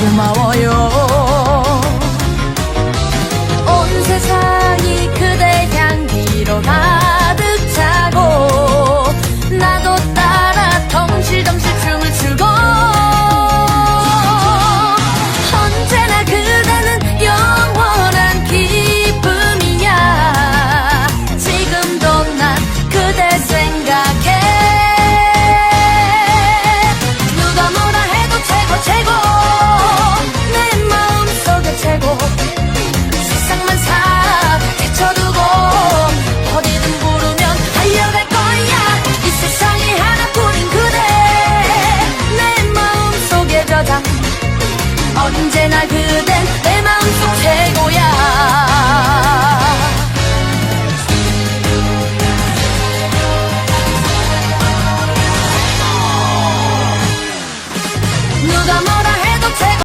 고마워요.